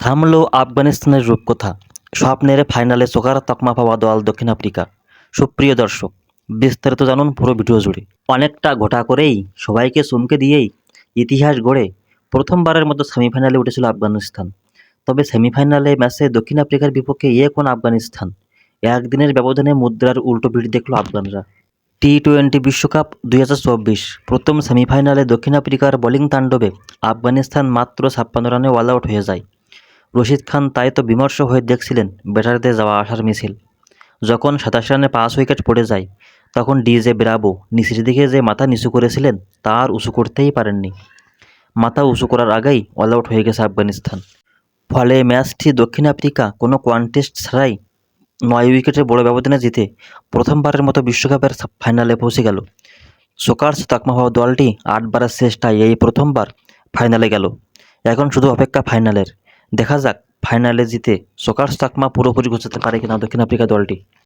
থামল আফগানিস্তানের রূপকথা। স্বপ্নের ফাইনালে সোকার তকমা পাওয়া দল দক্ষিণ আফ্রিকা। সুপ্রিয় দর্শক, বিস্তারিত জানুন পুরো ভিডিও জুড়ে। অনেকটা ঘটা করেই সবাইকে চমকে দিয়েই ইতিহাস গড়ে প্রথমবারের মতো সেমিফাইনালে উঠেছিল আফগানিস্তান। তবে সেমিফাইনালে ম্যাচে দক্ষিণ আফ্রিকার বিপক্ষে এ কোন আফগানিস্তান? একদিনের ব্যবধানে মুদ্রার উল্টো পিঠ দেখল আফগানরা। টি টোয়েন্টি বিশ্বকাপ দুই হাজার চব্বিশ, প্রথম সেমিফাইনালে দক্ষিণ আফ্রিকার বোলিং তাণ্ডবে আফগানিস্তান মাত্র ছাপ্পান্ন রানে ওয়াল আউট হয়ে যায়। রশিদ খান তাই তো বিমর্ষ হয়ে দেখছিলেন ব্যাটারদের যাওয়া আসার মিছিল। যখন সাতাশ রানে পাঁচ উইকেট পড়ে যায়, তখন ডিজে ব্রাভো নিচের দিকে যে মাথা নিচু করেছিলেন তা আর উঁচু করতেই পারেননি। মাথা উঁচু করার আগেই অল আউট হয়ে গেছে আফগানিস্তান। ফলে ম্যাচটি দক্ষিণ আফ্রিকা কোনো কোয়ান্টেস্ট ছাড়াই নয় উইকেটের বড় ব্যবধানে জিতে প্রথমবারের মতো বিশ্বকাপের ফাইনালে পৌঁছে গেল। সোকার্স তাকমা হওয়া দলটি আটবারের চেষ্টায় এই প্রথমবার ফাইনালে গেল। এখন শুধু অপেক্ষা ফাইনালের। দেখা যাক ফাইনালে জিতে সোকার্স তাকমা পুরোপুরি গোছাতে পারে কিনা দক্ষিণ আফ্রিকা দলটি।